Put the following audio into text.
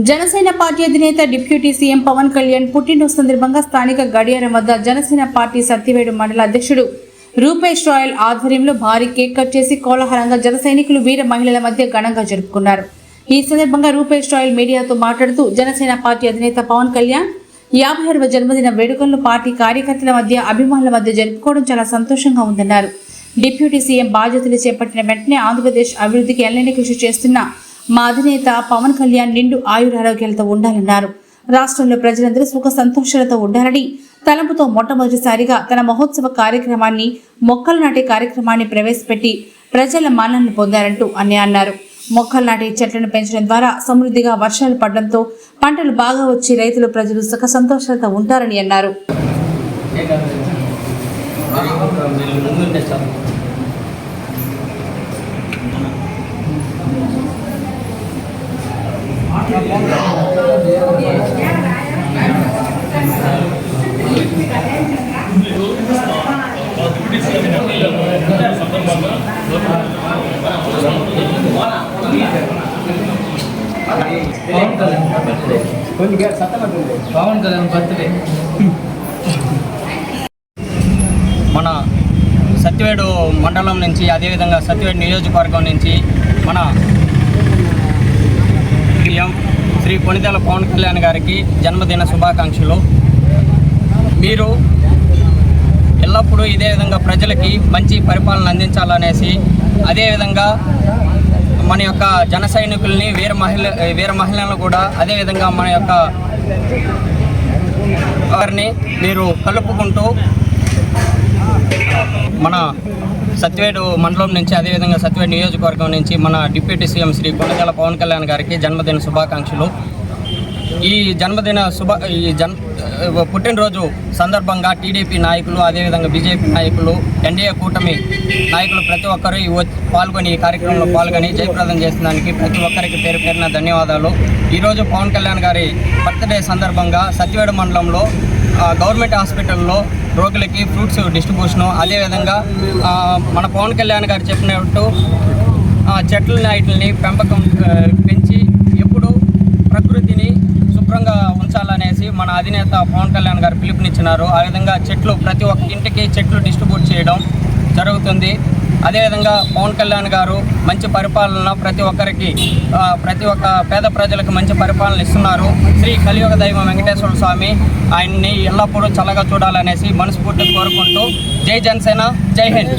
Janasena party అధినేత deputy CM Pawan Kalyan పుట్టినరోజు సందర్భంగా స్థానిక గడియారం వద్ద జనసేన పార్టీ సత్యవేడు మండల అధ్యక్షుడు రూపేష్ రాయల్ ఆధ్వర్యంలో భారీ కేక్ కట్ చేసి కోలాహలంగా జన సైనికులు వీర మహిళల మధ్య ఘనంగా జరుపుకున్నారు. ఈ సందర్భంగా రూపేష్ రాయల్ మీడియాతో మాట్లాడుతూ జనసేన పార్టీ అధినేత పవన్ కళ్యాణ్ యాభై ఆరవ జన్మదిన వేడుకలను పార్టీ కార్యకర్తల మధ్య అభిమానుల మధ్య జరుపుకోవడం చాలా సంతోషంగా ఉందన్నారు. డిప్యూటీ సీఎం బాధ్యతలు చేపట్టిన వెంటనే ఆంధ్రప్రదేశ్ అభివృద్ధికి ఎల్లని కృషి చేస్తున్న మా అధినేత పవన్ కళ్యాణ్ నిండు ఆయురారోగ్యాలతో ఉండాలన్నారు. రాష్ట్రంలో ప్రజలందరూ సుఖ సంతోషాలతో ఉండాలని తలంపుతో మొట్టమొదటిసారిగా తన మహోత్సవ కార్యక్రమాన్ని మొక్కలు నాటే కార్యక్రమాన్ని ప్రవేశపెట్టి ప్రజల మన్ననలు పొందారంటూ అని అన్నారు. మొక్కలు నాటి చెట్లను పెంచడం ద్వారా సమృద్ధిగా వర్షాలు పడడంతో పంటలు బాగా వచ్చి రైతులు ప్రజలు సుఖ సంతోషాలతో ఉంటారని అన్నారు. పవన్ కళ్యాణ్ బర్త్డే. మన సత్యవేడు మండలం నుంచి అదేవిధంగా సత్యవేడు నియోజకవర్గం నుంచి మన సీఎం శ్రీ కొనిదెల పవన్ కళ్యాణ్ గారికి జన్మదిన శుభాకాంక్షలు. మీరు ఎల్లప్పుడూ ఇదే విధంగా ప్రజలకి మంచి పరిపాలన అందించాలనేసి అదేవిధంగా మన యొక్క జన సైనికుల్ని వీర మహిళ వీర మహిళలను కూడా అదేవిధంగా మన యొక్క వారిని మీరు కలుపుకుంటూ మన సత్యవేడు మండలం నుంచి అదేవిధంగా సత్యవేడు నియోజకవర్గం నుంచి మన డిప్యూటీ సీఎం శ్రీ కొనగల పవన్ కళ్యాణ్ గారికి జన్మదిన శుభాకాంక్షలు. ఈ జన్మదిన శుభ ఈ జన్ పుట్టినరోజు సందర్భంగా టీడీపీ నాయకులు అదేవిధంగా బీజేపీ నాయకులు ఎన్డీఏ కూటమి నాయకులు ప్రతి ఒక్కరూ పాల్గొని ఈ కార్యక్రమంలో పాల్గొని జయప్రదం చేసిన దానికి ప్రతి ఒక్కరికి పేరు పేరున ధన్యవాదాలు. ఈరోజు పవన్ కళ్యాణ్ గారి బర్త్డే సందర్భంగా సత్యవేడు మండలంలో గవర్నమెంట్ హాస్పిటల్లో రోగులకి ఫ్రూట్స్ డిస్ట్రిబ్యూషను అదేవిధంగా మన పవన్ కళ్యాణ్ గారు చెప్పినట్టు చెట్ల వాటిని పెంపకం పెంచి ఎప్పుడు ప్రకృతిని శుభ్రంగా ఉంచాలని మన అధినేత పవన్ కళ్యాణ్ గారు పిలుపునిచ్చినారు. ఆ విధంగా చెట్లు ప్రతి ఒక్క ఇంటికి చెట్లు డిస్ట్రిబ్యూట్ చేయడం జరుగుతుంది. అదేవిధంగా పవన్ కళ్యాణ్ గారు మంచి పరిపాలన ప్రతి ఒక్కరికి ప్రతి ఒక్క పేద ప్రజలకు మంచి పరిపాలన ఇస్తున్నారు. శ్రీ కలియుగ దైవం వెంకటేశ్వర స్వామి ఆయన్ని ఎల్లప్పుడూ చల్లగా చూడాలనేసి మనస్ఫూర్తిగా కోరుకుంటూ జై జనసేన జై హింద్.